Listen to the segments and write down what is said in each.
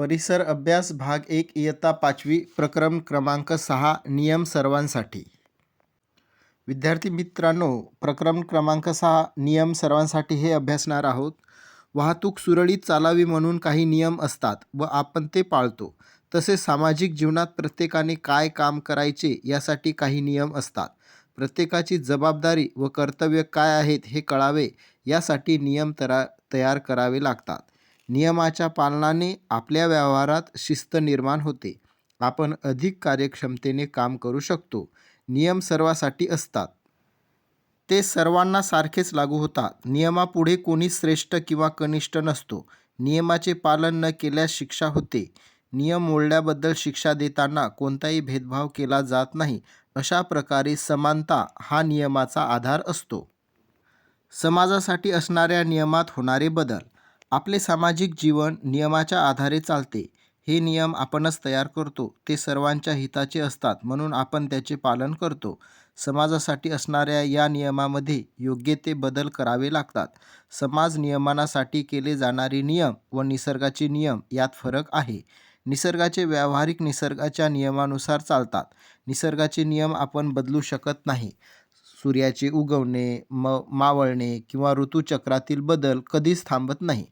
परिसर अभ्यास भाग एक इयत्ता पाचवी प्रक्रम क्रमांक सहा नियम सर्वांसाठी. विद्यार्थी मित्रांनो प्रक्रम क्रमांक सहा नियम सर्वांसाठी हे अभ्यासणार आहोत. वाहतूक सुरळीत चालावी म्हणून काही नियम असतात व आपण ते पाळतो. तसेच सामाजिक जीवनात प्रत्येकाने काय काम करायचे यासाठी काही नियम असतात. प्रत्येकाची जबाबदारी व कर्तव्य काय आहेत हे कळावे यासाठी नियम तरा तयार करावे लागतात. नियमाच्या पालनाने आपल्या व्यवहारात शिस्त निर्माण होते. आपण अधिक कार्यक्षमतेने काम करू शकतो. नियम सर्वासाठी असतात. ते सर्वांना सारखेच लागू होतात. नियमापुढे कोणी श्रेष्ठ किंवा कनिष्ठ नसतो. नियमाचे पालन न केल्यास शिक्षा होते. नियम मोडल्याबद्दल शिक्षा देताना कोणताही भेदभाव केला जात नाही. अशा प्रकारे समानता हा नियमाचा आधार असतो. समाजासाठी असणाऱ्या नियमात होणारे बदल. आपले सामाजिक जीवन नियमाच्या आधारे चालते. हे नियम आपणच तयार करतो. ते सर्वांच्या हिताचे असतात म्हणून आपण त्याचे पालन करतो. समाजासाठी असणाऱ्या या नियमामध्ये योग्य ते बदल करावे लागतात. समाज नियमनासाठी केले जाणारे नियम व निसर्गाचे नियम यात फरक आहे. निसर्गाचे व्यावहारिक निसर्गाच्या नियमानुसार चालतात. निसर्गाचे नियम आपण बदलू शकत नाही. सूर्याचे उगवणे म मावळणे किंवा ऋतूचक्रातील बदल कधीच थांबत नाही.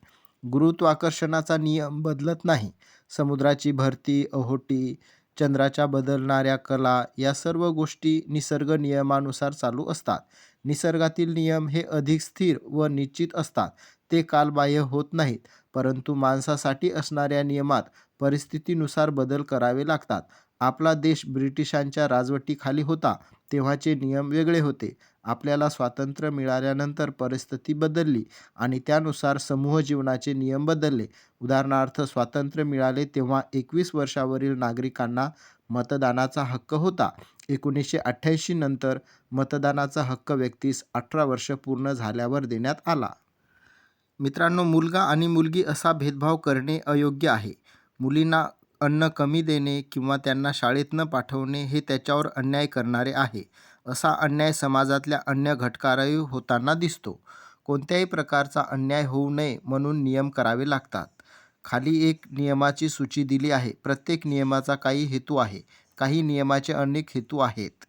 गुरुत्वाकर्षणाचा नियम बदलत नाही. समुद्राची भरती ओहोटी चंद्राच्या बदलणाऱ्या कला या सर्व गोष्टी निसर्ग नियमानुसार चालू असतात. निसर्गातील नियम हे अधिक स्थिर व निश्चित असतात. ते कालबाह्य होत नाहीत परंतु माणसासाठी असणाऱ्या नियमात परिस्थितीनुसार बदल करावे लागतात. आपला देश ब्रिटिशांच्या राजवटीखाली होता. तेव्हाचे नियम वेगळे होते. आपल्याला स्वातंत्र्य मिळाल्यानंतर परिस्थिती बदलली आणि त्यानुसार समूह जीवनाचे नियम बदलले. उदाहरणार्थ स्वातंत्र्य मिळाले तेव्हा एकवीस वर्षावरील नागरिकांना मतदानाचा हक्क होता. एकोणीसशे अठ्ठ्याऐंशी नंतर मतदानाचा हक्क व्यक्तीस अठरा वर्ष पूर्ण झाल्यावर देण्यात आला. मित्रांनो मुलगा आणि मुलगी असा भेदभाव करणे अयोग्य आहे. मुलींना अन्न कमी देणे किंवा त्यांना शाळेत न पाठवणे हे त्याच्यावर अन्याय करणारे आहे असा अन्याय समाजातल्या अन्य घटकाराही होताना दिसतो. कोणत्याही प्रकारचा अन्याय होऊ नये म्हणून नियम करावे लागतात. खाली एक नियमाची सूची दिली आहे. प्रत्येक नियमाचा काही हेतू आहे. काही नियमाचे अनेक हेतू आहेत.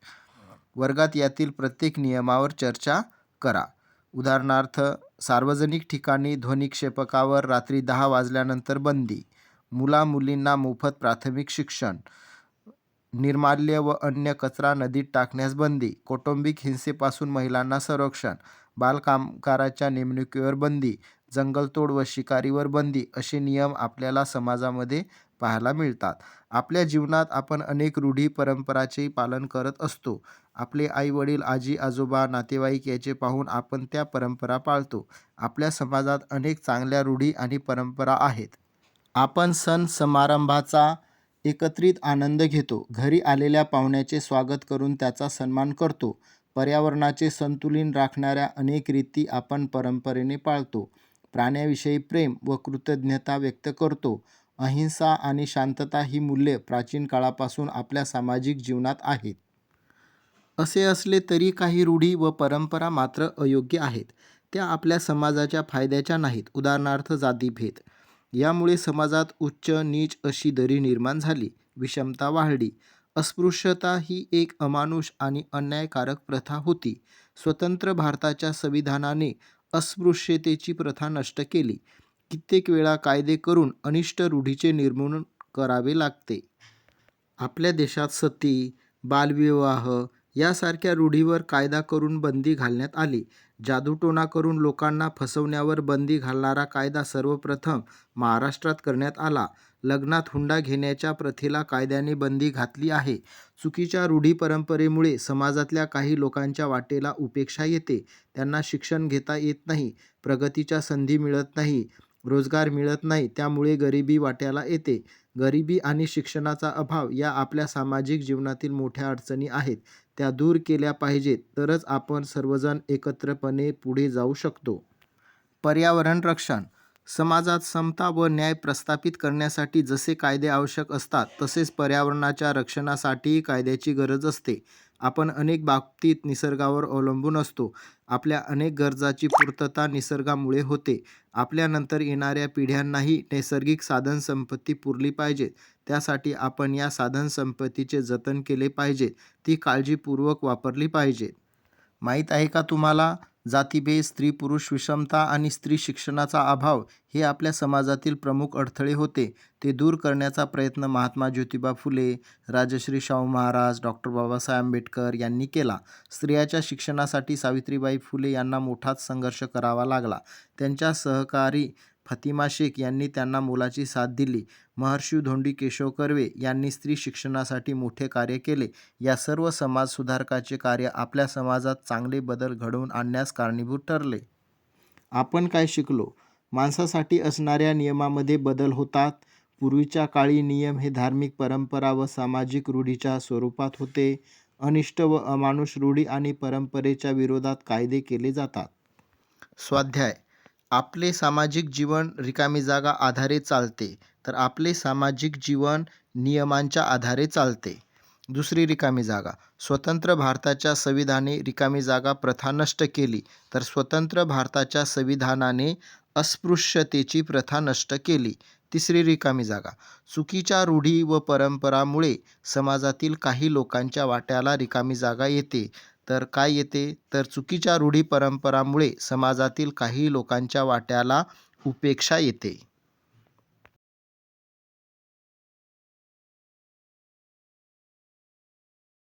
वर्गात यातील प्रत्येक नियमावर चर्चा करा. उदाहरणार्थ सार्वजनिक ठिकाणी ध्वनिक्षेपकावर रात्री दहा वाजल्यानंतर बंदी. मुला मुलींना मोफत प्राथमिक शिक्षण निर्माल्य व अन्य कचरा नदीत टाकण्यास बंदी कौटुंबिक हिंसेपासून महिलांना संरक्षण बालकामगाराच्या नेमणुकीवर बंदी जंगलतोड व शिकारीवर बंदी असे नियम आपल्याला समाजामध्ये पाहायला मिळतात. आपल्या जीवनात आपण अनेक रूढी परंपराचे पालन करत असतो. आपले आई वडील आजी आजोबा नातेवाईक याचे पाहून आपण त्या परंपरा पाळतो. आपल्या समाजात अनेक चांगल्या रूढी आणि परंपरा आहेत. आपण सण समारंभाचा एकत्रित आनंद घेतो. घरी आलेल्या पाहुण्याचे स्वागत करून त्याचा सन्मान करतो. पर्यावरणाचे संतुलन राखणाऱ्या अनेक रीती आपण परंपरेने पाळतो. प्राण्याविषयी प्रेम व कृतज्ञता व्यक्त करतो. अहिंसा आणि शांतता ही मूल्ये प्राचीन काळापासून आपल्या सामाजिक जीवनात आहेत. असे असले तरी काही रूढी व परंपरा मात्र अयोग्य आहेत. त्या आपल्या समाजाच्या फायद्याच्या नाहीत. उदाहरणार्थ जातीभेद. यामुळे समाजात उच्च नीच अशी दरी निर्माण झाली. विषमता वाढली. अस्पृश्यता ही एक अमानुष आणि अन्यायकारक प्रथा होती. स्वतंत्र भारताच्या संविधानाने अस्पृश्यतेची प्रथा नष्ट केली. कित्येक वेळा कायदे करून अनिष्ट रूढीचे निर्मूलन करावे लागते. आपल्या देशात सती बालविवाह यासारख्या रूढीवर कायदा करून बंदी घालण्यात आली. जादूटोणा करून लोकांना फसवण्यावर बंदी घालणारा कायदा सर्वप्रथम महाराष्ट्रात करण्यात आला. लग्नात हुंडा घेण्याच्या प्रथेला कायद्याने बंदी घातली आहे. चुकीच्या रूढी परंपरेमुळे समाजातल्या काही लोकांच्या वाटेला उपेक्षा येते. त्यांना शिक्षण घेता येत नाही प्रगतीच्या संधी मिळत नाही रोजगार मिळत नाही त्यामुळे गरिबी वाट्याला येते. गरिबी आणि शिक्षणाचा अभाव या आपल्या सामाजिक जीवनातील मोठ्या अडचणी आहेत. त्या दूर केल्या पाहिजेत तरच आपण सर्वजण एकत्रपणे पुढे जाऊ शकतो. पर्यावरण रक्षण. समाजात समता व न्याय प्रस्थापित करण्यासाठी जसे कायदे आवश्यक असतात तसेच पर्यावरणाच्या रक्षणासाठीही कायद्याची गरज असते. आपण अनेक बाबतीत निसर्गावर अवलंबून असतो. आपल्या अनेक गरजाची पूर्तता निसर्गामुळे होते. आपल्यानंतर येणाऱ्या पिढ्यांनाही नैसर्गिक साधनसंपत्ती पुरली पाहिजे. त्यासाठी आपण या साधनसंपत्तीचे जतन केले पाहिजे, ती काळजीपूर्वक वापरली पाहिजे. माहीत आहे का तुम्हाला? जातीभेद, स्त्री-पुरुष विषमता आणि स्त्री शिक्षणाचा अभाव हे आपल्या समाजातील प्रमुख अडथळे होते. ते दूर करण्याचा प्रयत्न महात्मा ज्योतिबा फुले, राजश्री शाहू महाराज, डॉक्टर बाबासाहेब आंबेडकर यांनी केला. स्त्रियाच्या शिक्षणासाठी सावित्रीबाई फुले यांना मोठाच संघर्ष करावा लागला. त्यांच्या सहकारी फतिमा शेख यांनी त्यांना मोलाची साथ दिली. महर्षी धोंडी केशव कर्वे यांनी स्त्री शिक्षणासाठी मोठे कार्य केले. या सर्व समाजसुधारकांचे कार्य आपल्या समाजात चांगले बदल घडवून आणण्यास कारणीभूत ठरले. आपण काय शिकलो? माणसासाठी असणाऱ्या नियमामध्ये बदल होतात. पूर्वीच्या काळी नियम हे धार्मिक परंपरा व सामाजिक रूढीच्या स्वरूपात होते. अनिष्ट व अमानुष रूढी आणि परंपरेच्या विरोधात कायदे केले जातात. स्वाध्याय: आपले सामाजिक जीवन रिकामी जागा आधारे चालते तर आपले सामाजिक जीवन नियमांच्या आधारे चालते. दुसरी रिकामी जागा: स्वतंत्र भारताच्या संविधाने रिकामी जागा प्रथा नष्ट केली तर स्वतंत्र भारताच्या संविधानाने अस्पृश्यतेची प्रथा नष्ट केली. तिसरी रिकामी जागा: चुकीच्या रूढी व परंपरामुळे समाजातील काही लोकांच्या वाट्याला रिकामी जागा येते तर काय येते? तर चुकीच्या रूढी परंपरामुळे समाजातील काही लोकांच्या वाट्याला उपेक्षा येते.